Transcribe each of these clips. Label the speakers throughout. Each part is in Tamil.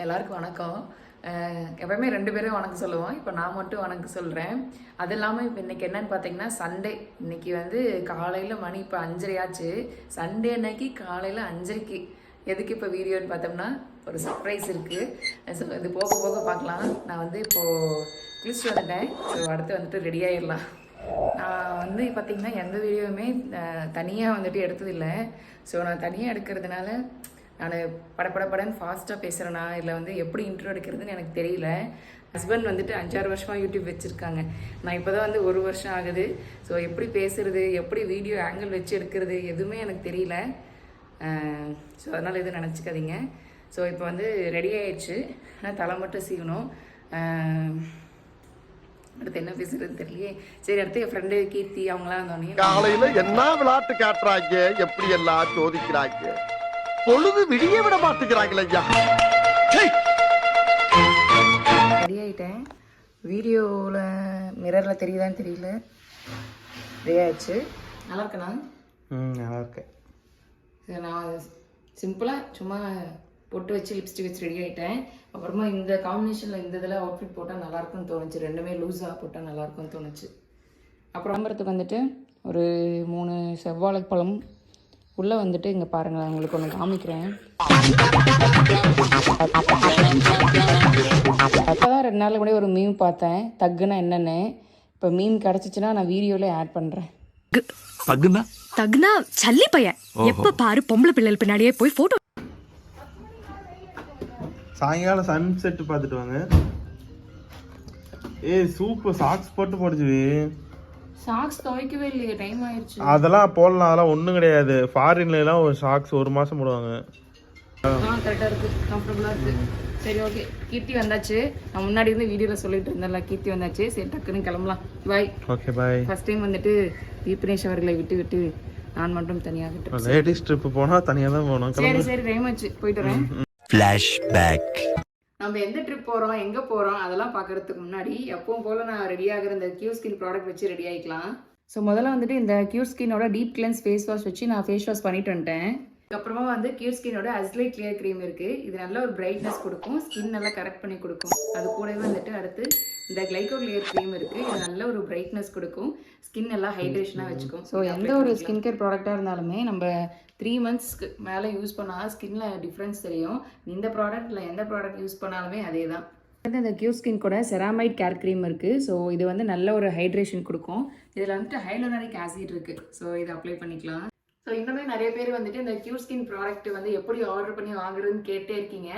Speaker 1: எல்லாருக்கும் வணக்கம். எப்பவுமே ரெண்டு பேரும் வணக்கம் சொல்லுவோம். இப்போ நான் மட்டும் வணக்கம் சொல்கிறேன் அது இல்லாமல் இப்போ இன்றைக்கி என்னன்னு பார்த்தீங்கன்னா சண்டே இன்னைக்கு வந்து காலையில் மணி இப்போ அஞ்சரை ஆச்சு. சண்டே அன்னைக்கு காலையில் அஞ்சரைக்கு. எதுக்கு இப்போ வீடியோன்னு பார்த்தோம்னா ஒரு சர்ப்ரைஸ் இருக்குது ஸோ இது போக போக பார்க்கலாம். நான் வந்து இப்போது குளிச்சுட்டு வந்துட்டேன். ஸோ அடுத்து வந்துட்டு ரெடி ஆகிடலாம் நான் வந்து பார்த்திங்கன்னா எந்த வீடியோவுமே தனியாக வந்துட்டு எடுத்ததில்லை. ஸோ நான் தனியாக எடுக்கிறதுனால நான் படப்பட படன்னு ஃபாஸ்ட்டாக பேசுகிறேனா இல்லை வந்து எப்படி இன்ட்ரோ எடுக்கிறதுன்னு எனக்கு தெரியல. ஹஸ்பண்ட் வந்துட்டு அஞ்சாறு வருஷமாக யூடியூப் வச்சுருக்காங்க. நான் இப்போ தான் வந்து ஒரு வருஷம் ஆகுது. ஸோ எப்படி பேசுறது? எப்படி வீடியோ ஆங்கிள் வச்சு எடுக்கிறது? எதுவுமே எனக்கு தெரியல. ஸோ அதனால் எதுவும் நினச்சிக்காதீங்க. ஸோ இப்போ வந்து ரெடி ஆயிடுச்சு. ஆனால் தலை மட்டும் சீவணும். அடுத்து என்ன பேசுறதுன்னு தெரியலையே. சரி அடுத்து என் ஃப்ரெண்டு கீர்த்தி அவங்களாம் வந்தோடனே
Speaker 2: காலையில் என்ன விளையாட்டு காட்டுறாங்க? எப்படி எல்லாம் சோதிக்கிறாங்க? பொழுது விடிய விட மாட்டேங்கிறாங்களே ஐயா. சை!
Speaker 1: ரெடி ஆகிட்டேன் வீடியோவில் மிரரில் தெரியுதான்னு தெரியல. ரெடி ஆயிடுச்சு. நல்லா இருக்கண்ணா
Speaker 3: ம் நல்லா இருக்கேன்.
Speaker 1: சரி நான் சிம்பிளாக சும்மா பொட்டு வச்சு லிப்ஸ்டிக் வச்சு ரெடி ஆகிட்டேன் அப்புறமா இந்த காம்பினேஷனில் இந்த இதில் அவுட்ஃபிட் போட்டால் நல்லாயிருக்கும்னு தோணுச்சு. ரெண்டுமே லூஸாக போட்டால் நல்லாயிருக்கும்னு தோணுச்சு. அப்புறம் வந்துட்டு ஒரு மூணு செவ்வாழைப்பழம் உள்ளே வந்துட்டு இங்கே பாருங்கள் உங்களுக்கு ஒன்று காமிக்கிறேன். அப்போதான் ரெண்டு நாள் கூட ஒரு மீம் பார்த்தேன். தக்குனா என்னென்னு. இப்போ மீம் கிடச்சிச்சின்னா நான் வீடியோவில் ஆட் பண்ணுறேன்
Speaker 3: பக்குன்னா
Speaker 4: தகுனா சல்லி பையன். எப்ப பாரு பொம்பளை பிள்ளைகள் பின்னாடியே போய் போட்டோ
Speaker 3: சாயங்காலம் சன் செட் பார்த்துட்டு வாங்க. ஏய் சூப்பர் சாக்ஸ் போட்டு போடுச்சுவி
Speaker 1: சாக்ஸ் துவைக்கவே இல்லையே டைம் ஆயிடுச்சு
Speaker 3: அதெல்லாம் போடலாம் அதெல்லாம் ஒன்றும் கிடையாது. ஃபாரின்ல எல்லாம் ஒரு சாக்ஸ் ஒரு மாசம் போடுவாங்க.
Speaker 1: கரெக்டாக இருக்குது கம்ஃபர்டபுளாக இருக்குது சரி ஓகே கீர்த்தி வந்தாச்சு. நான் முன்னாடி இருந்து வீடியோவில் சொல்லிட்டு இருந்தேன்ல கீர்த்தி வந்தாச்சு. சரி டக்குன்னு கிளம்பலாம். Bye
Speaker 3: okay bye
Speaker 1: first time வந்துட்டு தீபனேஷ் அவர்களை விட்டு விட்டு நான் மட்டும் தனியாக விட்டு
Speaker 3: லேடிஸ் ட்ரிப் போனா தனியா தான் போகணும்.
Speaker 1: சரி சரி டைம் ஆச்சு. போயிட்டு வரேன். நம்ம எந்த ட்ரிப் போகிறோம் எங்கே போகிறோம் அதெல்லாம் பார்க்கறதுக்கு முன்னாடி எப்பவும் போல் நான் ரெடி ஆகிற இந்த கியூ ஸ்கின் ப்ராடக்ட் வச்சு ரெடி ஆகிக்கலாம் ஸோ முதல்ல வந்துட்டு இந்த கியூ ஸ்கினோட டீப் கிளென்ஸ் ஃபேஸ் வாஷ் வச்சு நான் ஃபேஸ் வாஷ் பண்ணிட்டு வந்துட்டேன். அதுக்கப்புறமா வந்து கியூ ஸ்கினோட அஸ்லை கிளியர் க்ரீம் இருக்குது இது நல்ல ஒரு பிரைட்னஸ் கொடுக்கும். ஸ்கின் நல்லா கரெக்ட் பண்ணி கொடுக்கும். அது கூடவே வந்துட்டு அடுத்து இந்த கிளைகோ கிளியர் க்ரீம் இருக்குது இது நல்ல ஒரு பிரைட்னஸ் கொடுக்கும். ஸ்கின் எல்லாம் ஹைட்ரேஷனாக வச்சுக்கும். ஸோ எந்த ஒரு ஸ்கின் கேர் ப்ராடக்டாக இருந்தாலுமே நம்ம த்ரீ மந்த்ஸ்க்கு மேலே யூஸ் பண்ணால் ஸ்கின்ல டிஃப்ரென்ஸ் தெரியும். இந்த ப்ராடக்ட்டில் எந்த ப்ராடக்ட் யூஸ் பண்ணாலுமே அதே தான் வந்து இந்த கியூ ஸ்கின் கூட செராமைட் கேர் க்ரீம் இருக்குது ஸோ இது வந்து நல்ல ஒரு ஹைட்ரேஷன் கொடுக்கும். இதில் வந்துட்டு ஹைலோனரிக் ஆசிட் இருக்குது ஸோ இதை அப்ளை பண்ணிக்கலாம். ஸோ இன்னுமே நிறைய பேர் வந்துட்டு இந்த கியூ ஸ்கின் ப்ராடக்ட் வந்து எப்படி ஆர்டர் பண்ணி வாங்குறதுன்னு கேட்டே இருக்கீங்க.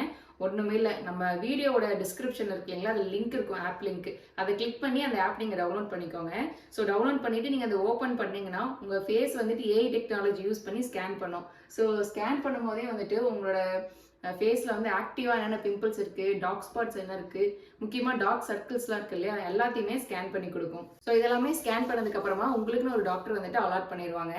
Speaker 1: ஒன்றுமே இல்லை. நம்ம வீடியோவோட டிஸ்கிரிப்ஷன் இருக்கு இல்லைங்களா? அது லிங்க் இருக்கும் ஆப் லிங்க் அதை கிளிக் பண்ணி அந்த ஆப் நீங்கள் டவுன்லோட் பண்ணிக்கோங்க. ஸோ டவுன்லோட் பண்ணிவிட்டு நீங்கள் அதை ஓப்பன் பண்ணிங்கன்னா உங்கள் ஃபேஸ் வந்துட்டு ஏஐ டெக்னாலஜி யூஸ் பண்ணி ஸ்கேன் பண்ணும். ஸோ ஸ்கேன் பண்ணும்போதே வந்துட்டு உங்களோட ஃபேஸில் வந்து ஆக்டிவாக என்னென்ன பிம்பிள்ஸ் இருக்குது டாக் ஸ்பாட்ஸ் என்ன இருக்குது முக்கியமாக டார்க் சர்க்கிள்ஸ்லாம் இருக்கு இல்லையா? எல்லாத்தையுமே ஸ்கேன் பண்ணி கொடுக்கும். ஸோ இதெல்லாமே ஸ்கேன் பண்ணதுக்கு அப்புறமா உங்களுக்குன்னு ஒரு டாக்டர் வந்துட்டு அலாட் பண்ணிடுவாங்க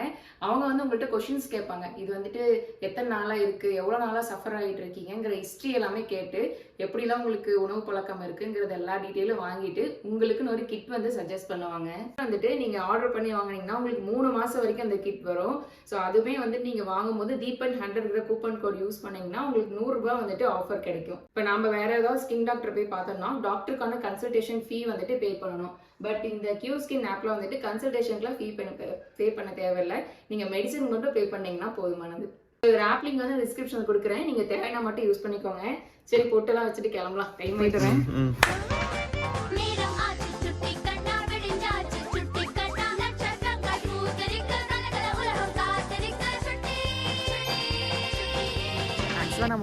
Speaker 1: அவங்க வந்து உங்கள்கிட்ட கொஷின்ஸ் கேட்பாங்க. இது வந்துட்டு எத்தனை நாளாக இருக்குது எவ்வளோ நாளாக சஃபர் ஆகிட்டு இருக்கீங்கிற ஹிஸ்ட்ரி எல்லாமே கேட்டு எப்படிலாம் உங்களுக்கு உணவு பழக்கம் இருக்குங்கிறது எல்லா டீட்டெயிலும் வாங்கிட்டு உங்களுக்குன்னு ஒரு கிட் வந்து சஜஸ்ட் பண்ணுவாங்க. வந்துட்டு நீங்கள் ஆர்டர் பண்ணி வாங்குனீங்கன்னா உங்களுக்கு மூணு மாதம் வரைக்கும் அந்த கிட் வரும். ஸோ அதுவுமே வந்துட்டு நீங்கள் வாங்கும்போது தீபன் ஹண்ட்ரட்ங்கிற கூப்பன் கோட் யூஸ் பண்ணீங்கன்னா உங்களுக்கு நூறுரூபா வந்துட்டு ஆஃபர் கிடைக்கும். இப்போ நம்ம வேற ஏதாவது ஸ்கின் டாக்டர் போய் பார்த்தோம்னா டாக்டருக்கான கன்சல்டேஷன் ஃபீ வந்துட்டு பே பண்ணணும். பட் இந்த கியூ ஸ்கின் ஆப்ல வந்துட்டு கன்சல்டேஷனுக்குலாம் ஃபீ பண்ண பே பண்ண தேவையில்லை. நீங்கள் மெடிசன் மட்டும் பே பண்ணீங்கன்னா போதுமானது. ஒரு ஆப் லிங்க் வந்து டிஸ்கிரிப்ஷனில் கொடுக்குறேன். நீங்கள் தேவையான மட்டும் யூஸ் பண்ணிக்கோங்க. சரி பொட்டெல்லாம் வச்சுட்டு கிளம்பலாம். டைம் ஆயிட்டுறேன்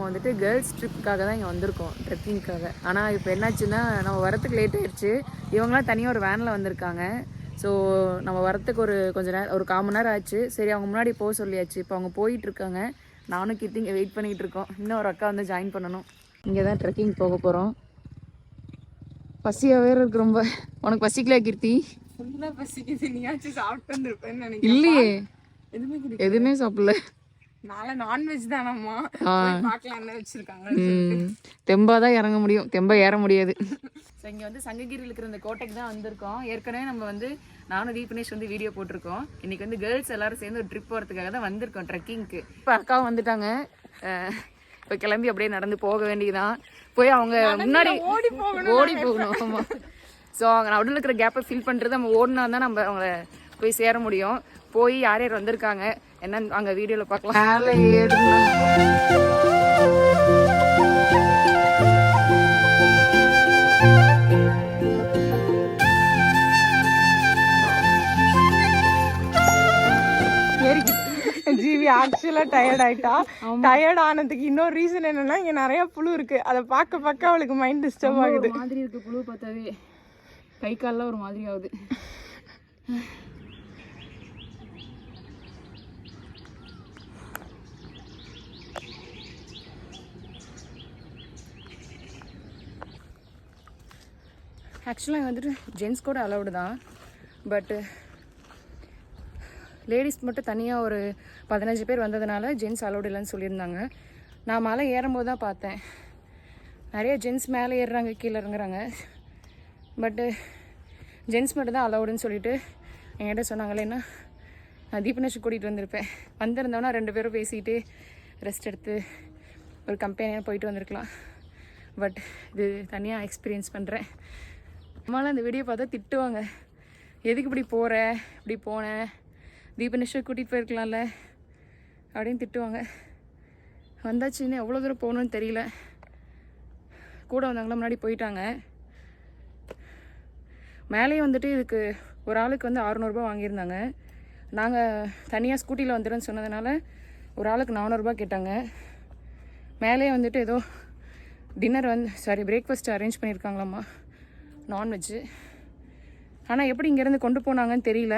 Speaker 1: நம்ம வந்துட்டு கேர்ள்ஸ் ட்ரிப்புக்காக தான் இங்கே வந்திருக்கோம் ட்ரெக்கிங்க்காக ஆனால் இப்போ என்னாச்சுன்னா நம்ம வரத்துக்கு லேட் ஆயிடுச்சு. இவங்களாம் தனியாக ஒரு வேனில் வந்திருக்காங்க. ஸோ நம்ம வரத்துக்கு ஒரு கொஞ்ச நேரம் ஒரு கால் மணி நேரம் ஆச்சு. சரி அவங்க முன்னாடி போக சொல்லியாச்சு. இப்போ அவங்க போயிட்டு இருக்காங்க. நானும் கீர்த்தி இங்கே வெயிட் பண்ணிகிட்டு இருக்கோம். இன்னும் ஒரு அக்கா வந்து ஜாயின் பண்ணணும். இங்கே தான் ட்ரெக்கிங் போக போகிறோம் பசியாக வேற இருக்கு ரொம்ப. உனக்கு பசிக்கலையா கீர்த்தி?
Speaker 4: பசிக்குது. நீயாச்சும் சாப்பிட்டு வந்திருப்பேன்னு நினைக்கிறேன்.
Speaker 1: இல்லையே.
Speaker 4: எதுவுமே
Speaker 1: சாப்பிடல. தெம்பா தான் இறங்க முடியும். தெம்பா ஏற முடியாது. ஸோ இங்கே வந்து சங்ககிரியில் இருக்கிற இந்த கோட்டைக்கு தான் வந்திருக்கோம். ஏற்கனவே நம்ம வந்து நானும் தீபனேஷ் வந்து வீடியோ போட்டிருக்கோம். இன்னைக்கு வந்து கேர்ள்ஸ் எல்லாரும் சேர்ந்து ஒரு ட்ரிப் போகிறதுக்காக தான் வந்திருக்கோம் ட்ரெக்கிங்க்கு இப்போ அக்காவும் வந்துட்டாங்க. இப்போ கிளம்பி அப்படியே நடந்து போக வேண்டியதுதான். போய் அவங்க முன்னாடி ஓடி போகணும் ஓடி போகணும் ஆமாம் ஸோ அவங்க நடுவில் இருக்கிற கேப்பை ஃபில் பண்ணுறது நம்ம ஓடினா தான் நம்ம அவங்கள போய் சேர முடியும். போய் யார் யார் வந்திருக்காங்க? என்னன்னு அங்கே வீடியோவில் பார்க்கலாம் மேலே
Speaker 5: ஜீவி ஆக்சுவலா டயர்ட் ஆயிட்டா. டயர்ட் ஆனதுக்கு இன்னொரு ரீசன் என்னன்னா இங்க நிறைய புழு இருக்கு. அதை பார்க்க பார்க்க அவளுக்கு மைண்ட் டிஸ்டர்ப் ஆகுது.
Speaker 1: மாதிரி இருக்கு புழு பார்த்தாவே. கை கால்லாம் ஒரு மாதிரி ஆகுது. ஆக்சுவலாக வந்துட்டு ஜென்ஸ் கூட அலௌடு தான். பட்டு லேடிஸ் மட்டும் தனியாக ஒரு பதினஞ்சு பேர் வந்ததுனால ஜென்ஸ் அலௌடு இல்லைன்னு சொல்லியிருந்தாங்க. நான் மலை ஏறும்போது தான் பார்த்தேன். நிறைய ஜென்ஸ் மேலே ஏறுறாங்க கீழே இறங்குறாங்க. பட்டு ஜென்ஸ் மட்டும் தான் அலௌடுன்னு சொல்லிட்டு என்கிட்ட சொன்னாங்களேன்னா நான் தீபனேஷ் கூட்டிகிட்டு வந்திருப்பேன். வந்திருந்தோன்னா ரெண்டு பேரும் பேசிக்கிட்டு ரெஸ்ட் எடுத்து ஒரு கம்பெனியாக போயிட்டு வந்திருக்கலாம். பட் இது தனியாக எக்ஸ்பீரியன்ஸ் பண்ணுறேன் அம்மாலாம் இந்த வீடியோ பார்த்தா திட்டுவாங்க. எதுக்கு இப்படி போகிற இப்படி போனேன் தீபனேஷை கூட்டிகிட்டு போயிருக்கலாம்ல? அப்படின்னு திட்டுவாங்க. வந்தாச்சுன்னு எவ்வளோ தூரம் போகணும்னு தெரியல. கூட வந்தவங்களாம் முன்னாடி போயிட்டாங்க. மேலேயே வந்துட்டு இதுக்கு ஒரு ஆளுக்கு வந்து அறநூறுபா வாங்கியிருந்தாங்க. நாங்கள் தனியாக ஸ்கூட்டியில் வந்துடுறோன்னு சொன்னதுனால ஒரு ஆளுக்கு நானூறுரூபா கேட்டாங்க. மேலேயே வந்துட்டு ஏதோ டின்னர் வந்து சாரி பிரேக்ஃபாஸ்ட் அரேஞ்ச் பண்ணியிருக்காங்களாம்மா. நான்வெஜ்ஜு ஆனால் எப்படி இங்கேருந்து கொண்டு போனாங்கன்னு தெரியல.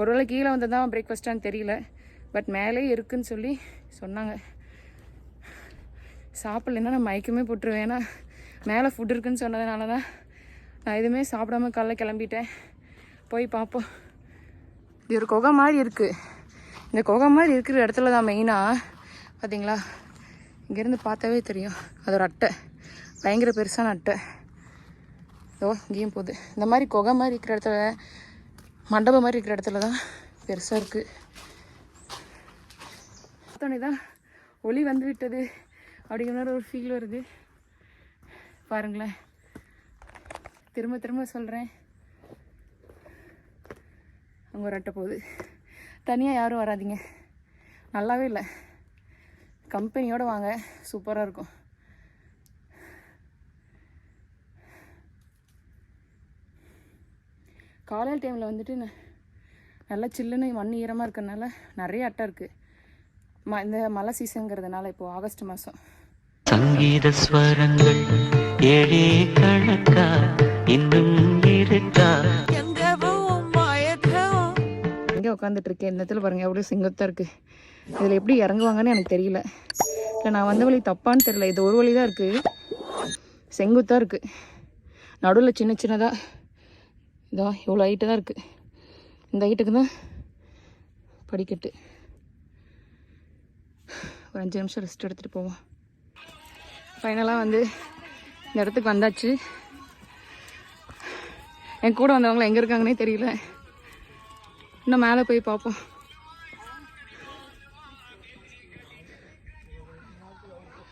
Speaker 1: ஒருவேளை கீழே வந்து தான் பிரேக்ஃபாஸ்ட்டான்னு தெரியல. பட் மேலே இருக்குன்னு சொல்லி சொன்னாங்க. சாப்பிட்லன்னா நான் மயக்கமே போட்டுருவேன். ஏன்னா மேலே ஃபுட் இருக்குன்னு சொன்னதுனால தான் நான் எதுவுமே சாப்பிடாம காலைல கிளம்பிட்டேன். போய் பார்ப்போம். இது ஒரு குகை மாதிரி இருக்குது இந்த குகை மாதிரி இருக்கிற இடத்துல தான் மெயினாக பார்த்தீங்களா இங்கேருந்து பார்த்தாவே தெரியும். அது ஒரு அட்டை. பயங்கர பெருசான அட்டை. ஓ இங்கேயும் போகுது. இந்த மாதிரி குகை மாதிரி இருக்கிற இடத்துல மண்டபம் மாதிரி இருக்கிற இடத்துல தான் பெருசாக இருக்குது பார்த்தோன்னே தான் ஒளி வந்து விட்டது அப்படிங்கிற மாதிரி ஒரு ஃபீல் வருது. பாருங்களேன். திரும்ப திரும்ப சொல்கிறேன் அங்கே ஒரு அட்டை போகுது. தனியாக யாரும் வராதீங்க. நல்லாவே இல்லை. கம்பெனியோடு வாங்க. சூப்பராக இருக்கும். காலையில் டைமில் வந்துட்டு நல்லா சில்லுன்னு மண் ஈரமாக இருக்கறனால நிறைய அட்டை இருக்குது ம இந்த மழை சீசனுங்கிறதுனால இப்போது ஆகஸ்ட் மாதம்
Speaker 6: சங்கீத ஸ்வரங்கள் ஏழே கணக்கா இன்னும் இருக்கா
Speaker 1: எங்கே உட்காந்துட்டு இருக்கேன்? இந்த இடத்துல பாருங்கள் எவ்வளோ செங்குத்தாக இருக்குது இதில் எப்படி இறங்குவாங்கன்னு எனக்கு தெரியல. இல்லை நான் வந்த வழி தப்பான்னு தெரியல. இது ஒரு வழி தான் இருக்குது செங்குத்தாக இருக்குது நடுவில் சின்ன சின்னதாக இதோ இவ்வளோ ஹைட்டு தான் இருக்குது இந்த ஹைட்டுக்கு தான் படிக்கட்டு. ஒரு அஞ்சு நிமிஷம் ரெஸ்ட் எடுத்துகிட்டு போவோம். ஃபைனலாக வந்து இந்த இடத்துக்கு வந்தாச்சு. என் கூட வந்தவங்கள எங்கே இருக்காங்கன்னே தெரியல. இன்னும் மேலே போய் பார்ப்போம்.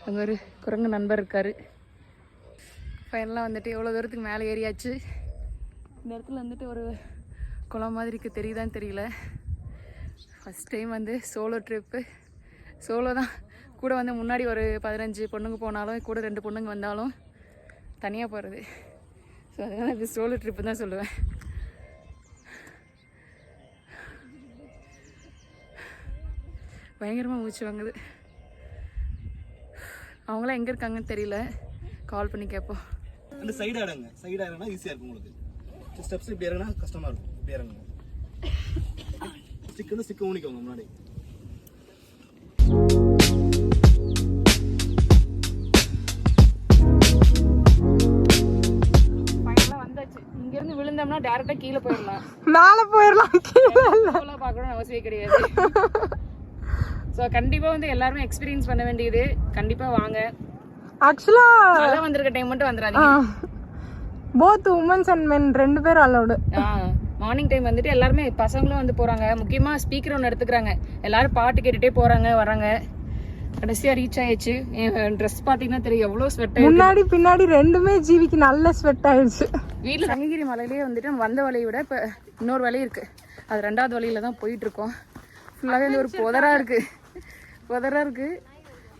Speaker 1: அங்கே ஒரு குரங்கு நண்பர் இருக்கார். ஃபைனலாக வந்துட்டு எவ்வளோ தூரத்துக்கு மேலே ஏறியாச்சு. இந்த இடத்துல வந்துட்டு ஒரு குளம் மாதிரி இருக்குது தெரியுதான்னு தெரியல. ஃபஸ்ட் டைம் வந்து சோலோ ட்ரிப்பு சோலோ தான். கூட வந்து முன்னாடி ஒரு பதினஞ்சு பொண்ணுங்க போனாலும் கூட ரெண்டு பொண்ணுங்க வந்தாலும் தனியாக போகிறது ஸோ அதனால் இது சோலோ ட்ரிப்பு தான் சொல்லுவேன். பயங்கரமாக மூச்சு வாங்குது. அவங்களாம் எங்கே இருக்காங்கன்னு தெரியல. கால் பண்ணி கேட்போம்
Speaker 7: அந்த சைடு ஆடுங்க சைடு ஆடுனா ஈஸியாக இருக்கும் உங்களுக்கு. ஸ்டெப்ஸ் இப்படி இறங்கினா கஷ்டமாக இருக்கும் இப்படி இறங்குங்க ஸ்டிக் வந்து ஸ்டிக் ஊனிக்கோங்க முன்னாடி
Speaker 1: விழுந்தோம்னா டேரெக்டாக கீழே போயிடலாம்.
Speaker 5: மேல போயிடலாம் கீழே
Speaker 1: பார்க்கணும்னு அவசியம் கிடையாது. ஸோ கண்டிப்பாக வந்து எல்லாருமே எக்ஸ்பீரியன்ஸ் பண்ண வேண்டியது. கண்டிப்பாக வாங்க.
Speaker 5: ஆக்சுவலா
Speaker 1: வந்திருக்க டைம் மட்டும் வந்துடாதீங்க.
Speaker 5: போத் உமன்ஸ் அண்ட் மென் ரெண்டு பேரும் அலௌடு
Speaker 1: மார்னிங் டைம் வந்துட்டு எல்லாருமே பசங்களும் வந்து போகிறாங்க முக்கியமாக ஸ்பீக்கர் ஒன்று எடுத்துக்கிறாங்க. எல்லாரும் பாட்டு கேட்டுகிட்டே போகிறாங்க வராங்க. கடைசியாக ரீச் ஆயிடுச்சு. என் ட்ரெஸ் பார்த்தீங்கன்னா தெரியும் எவ்வளோ ஸ்வெட்
Speaker 5: முன்னாடி பின்னாடி ரெண்டுமே ஜீவிக்கு நல்ல ஸ்வெட் ஆயிடுச்சு.
Speaker 1: வீட்டில் சங்ககிரி மலையிலே வந்துட்டு வந்த வழியை விட இப்போ இன்னொரு வழி இருக்குது அது ரெண்டாவது வழியில தான் போயிட்டு இருக்கோம் ஃபுல்லாகவே வந்து ஒரு புதரா இருக்குது புதரா இருக்குது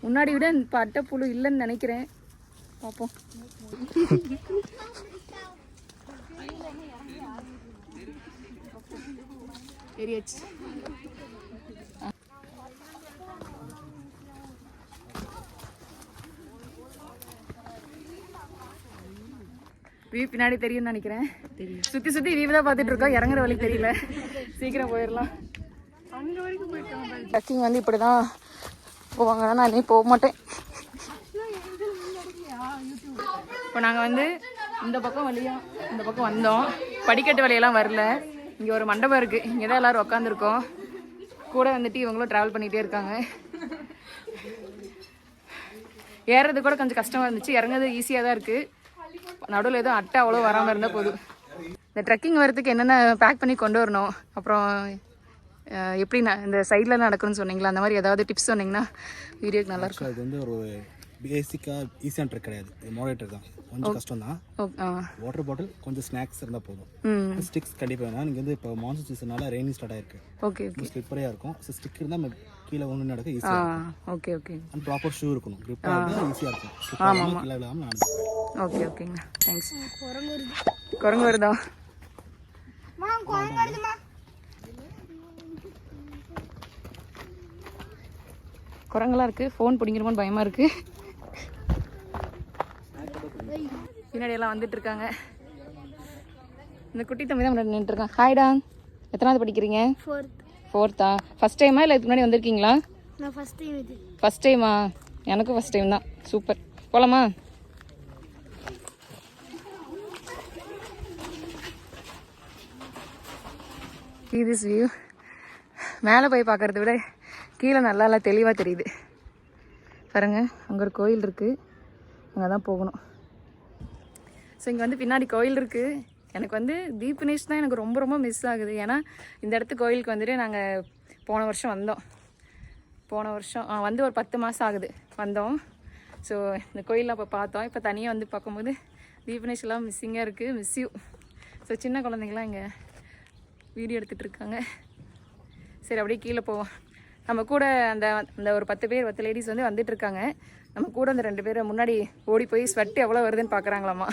Speaker 1: முன்னாடி விட இப்போ அட்டைப்புழு இல்லைன்னு நினைக்கிறேன். பார்ப்போம் ஏறியாச்சு. வியூ பின்னாடி தெரியும்னு நினைக்கிறேன். சுத்தி சுத்தி வியூ தான் பார்த்துட்டு இருக்கோம். இறங்குற வழி தெரியல. சீக்கிரம் போயிடலாம். ட்ரக்கிங் வந்து இப்படி தான் போவாங்கன்னா நான் இனி போக மாட்டேன். இப்போ நாங்கள் வந்து இந்த பக்கம் வழியா இந்த பக்கம் வந்தோம். படிக்கட்டு வழியெல்லாம் வரல. இங்கே ஒரு மண்டபம் இருக்குது இங்கே தான் எல்லோரும் உட்காந்துருக்கோம் கூட வந்துட்டு இவங்களும் ட்ராவல் பண்ணிகிட்டே இருக்காங்க. ஏறுறது கூட கொஞ்சம் கஷ்டமாக இருந்துச்சு. இறங்குறது ஈஸியாக தான் இருக்குது நடுவில் எதுவும் அட்டை அவ்வளோ வராமல் இருந்தால் போதும். இந்த ட்ரெக்கிங் வரதுக்கு என்னென்ன பேக் பண்ணி கொண்டு வரணும்? அப்புறம் எப்படி நான் இந்த சைடில் நடக்கணும்னு சொன்னீங்களா? அந்த மாதிரி ஏதாவது டிப்ஸ் சொன்னீங்கன்னா வீடியோக்கு நல்லாயிருக்கும்
Speaker 7: அது வந்து ஒரு பேசிக்காக ஈஸியான ட்ரிக் கிடையாது. மாடரேட்டர் தான். கொஞ்சம் கஷ்டம் தான் வாட்டர் பாட்டில் கொஞ்சம் ஸ்நாக்ஸ் இருந்தால் போதும். ஸ்டிக்ஸ் கண்டிப்பாக வேணாம். நீங்கள் வந்து இப்போ மான்சூன் சீசனால ரெய்னி ஸ்டார்ட் ஆயிருக்கு.
Speaker 1: ஓகே ஓகே
Speaker 7: ஸ்லிப்பரையாக இருக்கும்? ஸோ ஸ்டிக் இருந்தால் நம்ம கீழே ஒன்று நடக்க ஈஸியாக இருக்கும்.
Speaker 1: Okay okay
Speaker 7: and proper shoe இருக்கணும். க்ரிப்பாக இருந்தால் ஈஸியாக இருக்கும். ஆகாம கீழே விழாமல் நடந்து
Speaker 1: ஓகே ஓகேங்க தேங்க்ஸ் குரங்கு வருதா. குரங்கெல்லாம் இருக்கு. ஃபோன் பிடிங்கிருமோன்னு பயமா இருக்கு. பின்னாடி எல்லாம் வந்துட்டு இருக்காங்க இந்த குட்டி தம்பி தான் நின்றுட்டு இருக்கான் ஹாய்டா எத்தனாவது படிக்கிறீங்க?
Speaker 8: ஃபோர்த்
Speaker 1: ஃபோர்த்தா ஃபர்ஸ்ட் டைமா இல்லை இதுக்கு முன்னாடி வந்திருக்கீங்களா?
Speaker 8: நான் ஃபர்ஸ்ட் டைம்
Speaker 1: எனக்கும் ஃபர்ஸ்ட் டைம் தான். சூப்பர் போலாமா? See this view. மேலே போய் பார்க்கறத விட கீழே நல்லா நல்லா தெளிவாக தெரியுது. பாருங்க அங்கே ஒரு கோயில் இருக்குது அங்கே தான் போகணும். ஸோ இங்கே வந்து பின்னாடி கோயில் இருக்குது எனக்கு வந்து தீபனேஷ் தான் எனக்கு ரொம்ப ரொம்ப மிஸ் ஆகுது. ஏன்னா இந்த இடத்து கோயிலுக்கு வந்துட்டு நாங்கள் போன வருஷம் வந்தோம். போன வருஷம் வந்து ஒரு பத்து மாதம் ஆகுது. வந்தோம். ஸோ இந்த கோயிலில் அப்போ பார்த்தோம். இப்போ தனியாக வந்து பார்க்கும்போது தீபனேஷ் எல்லாம் மிஸ்ஸிங்காக இருக்குது மிஸ் யூ ஸோ சின்ன குழந்தைங்களாம் இங்கே வீடியோ எடுத்துகிட்டு இருக்காங்க. சரி அப்படியே கீழே போவோம். நம்ம கூட அந்த அந்த ஒரு பத்து பேர் பத்து லேடிஸ் வந்து வந்துட்டுருக்காங்க நம்ம கூட அந்த ரெண்டு பேரும் முன்னாடி ஓடி போய் ஸ்வெட் எவ்வளோ வருதுன்னு பார்க்குறாங்களாம்மா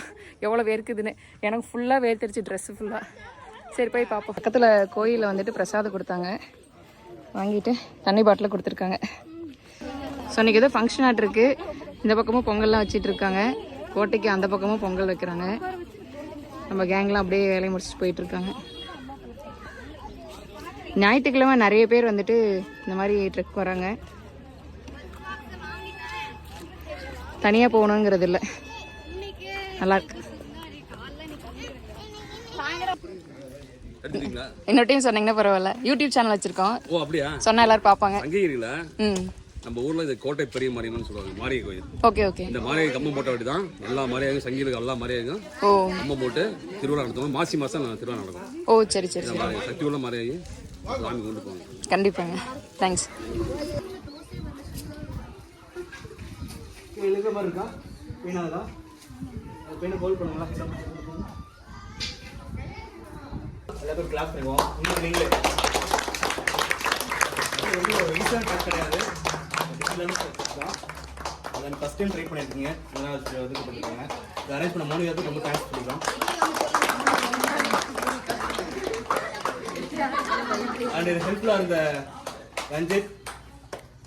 Speaker 1: எவ்வளோ வேர்க்குதுன்னு. எனக்கு ஃபுல்லாக வேர்த்துருச்சு ட்ரெஸ்ஸு ஃபுல்லாக சரி போய் பார்ப்போம் பக்கத்தில் கோயிலில் வந்துட்டு பிரசாதம் கொடுத்தாங்க. வாங்கிட்டு தண்ணி பாட்டில் கொடுத்துருக்காங்க. ஸோ இன்றைக்கி ஏதோ ஃபங்க்ஷன் ஆட்ருக்கு இந்த பக்கமும் பொங்கல்லாம் வச்சிட்டு இருக்காங்க. கோட்டைக்கு அந்த பக்கமும் பொங்கல் வைக்கிறாங்க. நம்ம கேங்லாம் அப்படியே வேலையை முடிச்சுட்டு போயிட்டு இருக்காங்க. ஞாயிற்றுக்கிழமை நிறைய பேர் வந்துட்டு இந்த மாதிரி ட்ரெக் வராங்க. தனியாக போகணுங்கிறது இல்லை நல்லா இருக்கு. டைம் சொன்னீங்கன்னா பரவாயில்ல. யூடியூப் சேனல் வச்சிருக்கோம்.
Speaker 9: ஓ அப்படியா?
Speaker 1: சொன்னா எல்லாரும் பார்ப்பாங்க.
Speaker 9: சங்ககிரியில
Speaker 1: ம்.
Speaker 9: நம்ம ஊர்ல இது கோட்டை பெரிய மாரியம்மன் சொல்லுவாங்க மாரிய கோயில்.
Speaker 1: Okay okay.
Speaker 9: இந்த மாரியை கம்பம் போட்ட வாட்டி தான் எல்லா மாரியாகும் சங்கீருக்கு எல்லா மாரியாகும்
Speaker 1: ஓ.
Speaker 9: கம்பம் போட்டு திருவிழா நடத்துவோம். மாசி மாசம் திருவிழா நடக்கும்
Speaker 1: ஓ சரி சரி
Speaker 9: சக்தி உள்ள மாரியாகி சாமி கொண்டு போவாங்க
Speaker 1: கண்டிப்பாங்க. தேங்க்ஸ்
Speaker 7: எழுதுற மாதிரி இருக்கா? பெயினாக பெயினை ஹோல்ட் பண்ணுங்களா? எல்லா பேரும் கிளாஸ் பண்ணுவோம் இன்னும் நீங்களே இது வந்து ஒரு கிடையாது. தான் அதை ஃபஸ்ட் டைம் ட்ரை பண்ணியிருக்கீங்க இதெல்லாம் இதுக்கு பண்ணியிருக்காங்க இதை அரேஞ்ச் பண்ண மூணு பேருக்கு ரொம்ப தேங்க்ஸ் பண்ணிக்கலாம் அண்ட் இது ஹெல்ப்ஃபுல்லாக இருந்த ரஞ்சித்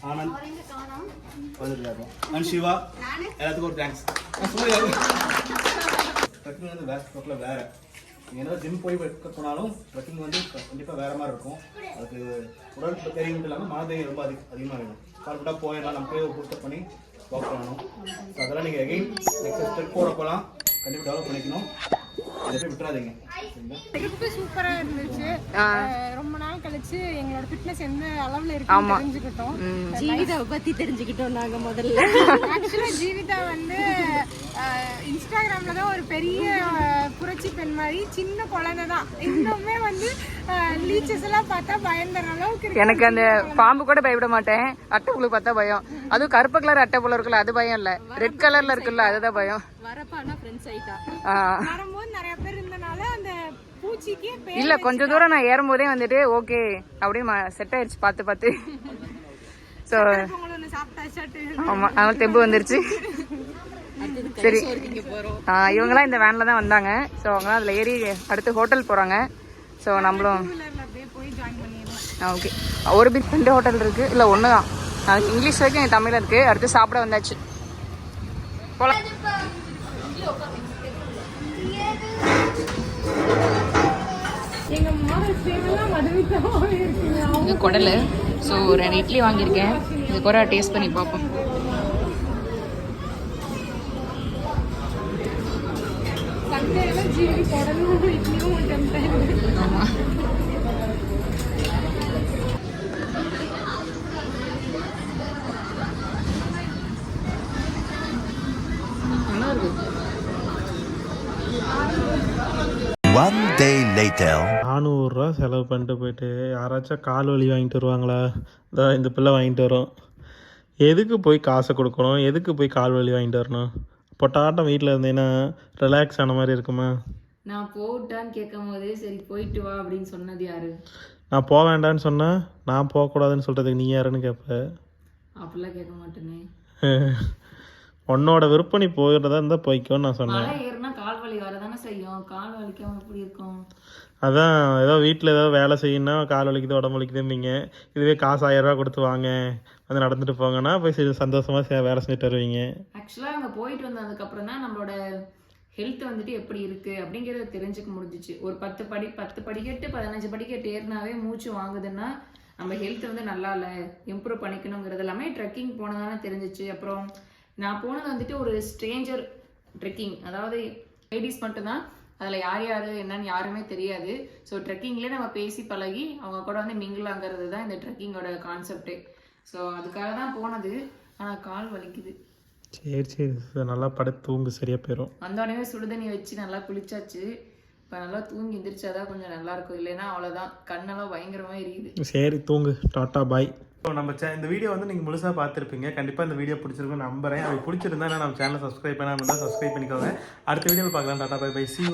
Speaker 7: ஆனந்த். வந்துருக்காரு. அண்ட் சிவா எல்லாத்துக்கும் ஒரு தேங்க்ஸ் ட்ரெக்கிங் வந்து வேஸ்ட் பக்கத்தில் வேறு. நீங்கள் என்ன ஜிம் போய் வைக்க போனாலும் ட்ரெக்கிங் வந்து கண்டிப்பாக வேற மாதிரி இருக்கும். அதுக்கு உடல் தெரியும் இல்லாமல் மனதையும் ரொம்ப அதிக அதிகமாக வேணும் கான்ஃபிடண்டாக போயிடலாம் நம்ம போய் பூஸ்டப் பண்ணி வாக் பண்ணணும். ஸோ அதெல்லாம் நீங்கள் எகெயின் நெக்ஸ்ட் ஸ்டெப் போட போகலாம் கண்டிப்பாக டெவலப் பண்ணிக்கணும்.
Speaker 5: ட்ரிப்பு சூப்பரா இருந்துச்சு. ரொம்ப நாள் கழிச்சு எங்களோட ஃபிட்னஸ் எந்த அளவுல இருக்குன்னு தெரிஞ்சுக்கிட்டோம்.
Speaker 4: ஜீவிதாவை பத்தி தெரிஞ்சுக்கிட்டோம் நாங்க முதல்ல.
Speaker 5: ஆக்சுவலா ஜீவிதா வந்து இன்ஸ்டாகிராம்ல தான் ஒரு பெரிய புரட்சி பெண் மாதிரி சின்ன குழந்தை தான். இன்னுமே வந்து லீச்சஸ் எல்லாம் பார்த்தா பயந்துற அளவுக்கு இருக்கு.
Speaker 1: எனக்கு அந்த பாம்பு கூட பயப்பட மாட்டேன். அட்டை புழு பார்த்தா பயம். அதுவும் கருப்பு கலர் அட்டை புழு இருக்குல்ல அது பயம் இல்ல. ரெட் கலர்ல இருக்குல்ல அதுதான் பயம்.
Speaker 5: வரும்போது நிறைய பேர் இருந்தனால அந்த பூச்சிக்கே
Speaker 1: இல்ல கொஞ்ச தூரம் நான் ஏறும்போதே வந்துட்டு ஓகே அப்படியே செட் ஆயிடுச்சு பார்த்து பார்த்து. ஸோ
Speaker 5: பொங்கல் ஒன்று சாப்பிட்டாச்சாட்டு
Speaker 1: ஆமா அதனால தெம்பு வந்துருச்சு. சரி. ஆ, இவங்கெல்லாம் இந்த வேன்ல தான் வந்தாங்க. ஸோ அவங்களாம் அதில் ஏறி அடுத்து ஹோட்டல் போறாங்க. ஸோ நம்மளும் ஓகே ஒரு பிக் ரெண்டு ஹோட்டல் இருக்கு. இல்லை ஒன்று தான் இங்கிலீஷ் வரைக்கும் தமிழில் இருக்கு. அடுத்து சாப்பிட வந்தாச்சு. போலாம். இது குடல். ஸோ ரெண்டு இட்லி வாங்கியிருக்கேன். இது கூட டேஸ்ட் பண்ணி பார்ப்போம். ஆமாம்
Speaker 10: One day later.
Speaker 3: நானூறுரூவா செலவு பண்ணிட்டு போயிட்டு யாராச்சும் கால் வலி வாங்கிட்டு வருவாங்களா? இந்த இந்த பிள்ளை வாங்கிட்டு வரும். எதுக்கு போய் காசை கொடுக்கணும்? எதுக்கு போய் கால் வலி வாங்கிட்டு வரணும்? பொட்டாட்டம் வீட்டில் இருந்தேன்னா ரிலாக்ஸ் ஆன மாதிரி இருக்குமா?
Speaker 1: நான் போட்டான்னு கேட்கும் போதே சரி போயிட்டு வா அப்படின்னு சொன்னது யாரு?
Speaker 3: நான் போக வேண்டான்னு சொன்னால் நான் போகக்கூடாதுன்னு சொல்கிறதுக்கு நீ யாருன்னு கேட்ப
Speaker 1: அப்படிலாம் கேட்க மாட்டேனே.
Speaker 3: உன்னோட விருப்பம் நீ போகிறதா இருந்தால் போய்க்கோன்னு நான் சொன்னேன்.
Speaker 1: மழை ஏறினா கால் வலி வரதானே செய்யும். கால் வலிக்காம எப்படி இருக்கும்?
Speaker 3: அதான் ஏதோ வீட்டில் ஏதோ வேலை செய்யணும்னா கால் வலிக்குது உடம்பு வலிக்குதும்பீங்க இதுவே காசு ஆயிரம் கொடுத்து வாங்க வந்து நடந்துட்டு போங்கன்னா போய் சரி சந்தோஷமாக சே வேலை செஞ்சுட்டு வருவீங்க.
Speaker 1: ஆக்சுவலாக அங்கே போயிட்டு வந்ததுக்கப்புறம் தான் நம்மளோட ஹெல்த் வந்துட்டு எப்படி இருக்கு அப்படிங்கிறத தெரிஞ்சுக்க முடிஞ்சிச்சு. ஒரு பத்து படி பத்து படிக்கட்டு பதினஞ்சு படிக்கட்டு ஏறினாவே மூச்சு வாங்குதுன்னா நம்ம ஹெல்த் வந்து நல்லா இல்லை இம்ப்ரூவ் பண்ணிக்கணுங்கிறது எல்லாமே ட்ரெக்கிங் போனதானே தெரிஞ்சிச்சு. அப்புறம் நான் போனது வந்துட்டு ஒரு ஸ்ட்ரேஞ்சர் ட்ரெக்கிங் அதாவது லேடிஸ் மட்டும்தான். அதில் யார் யார் என்னன்னு யாருமே தெரியாது. ஸோ ட்ரெக்கிங்லேயே நம்ம பேசி பழகி அவங்க கூட வந்து மிங்கிள் ஆங்கிறது தான் இந்த ட்ரெக்கிங்கோட கான்செப்டே ஸோ அதுக்காக தான் போனது. ஆனால் கால் வலிக்குது.
Speaker 3: சரி சரி நல்லா படுத்து தூங்கு. சரியாக போயிடும்
Speaker 1: வந்தோடனே சுடுதண்ணி வச்சு நல்லா குளிச்சாச்சு. இப்போ நல்லா தூங்கி எந்திரிச்சாதான் கொஞ்சம் நல்லா இருக்கும். இல்லைன்னா அவ்வளோதான் கண்ணெல்லாம் பயங்கரமா எரியுது.
Speaker 3: சரி தூங்கு. டாட்டா பாய். ஸோ நம்ம சே இந்த வீடியோ வந்து நீங்கள் முழுசாக பார்த்துருப்பீங்க. கண்டிப்பாக இந்த வீடியோ பிடிச்சிருக்கும் நம்புறேன். அது பிடிச்சிருந்தா நம்ம சேனலை சப்ஸ்கிரைப் பண்ணாமல் இருந்தால் சப்ஸ்கிரைப் பண்ணிக்கோங்க. அடுத்த வீடியோவில் பார்க்கலாம். Tata bye by C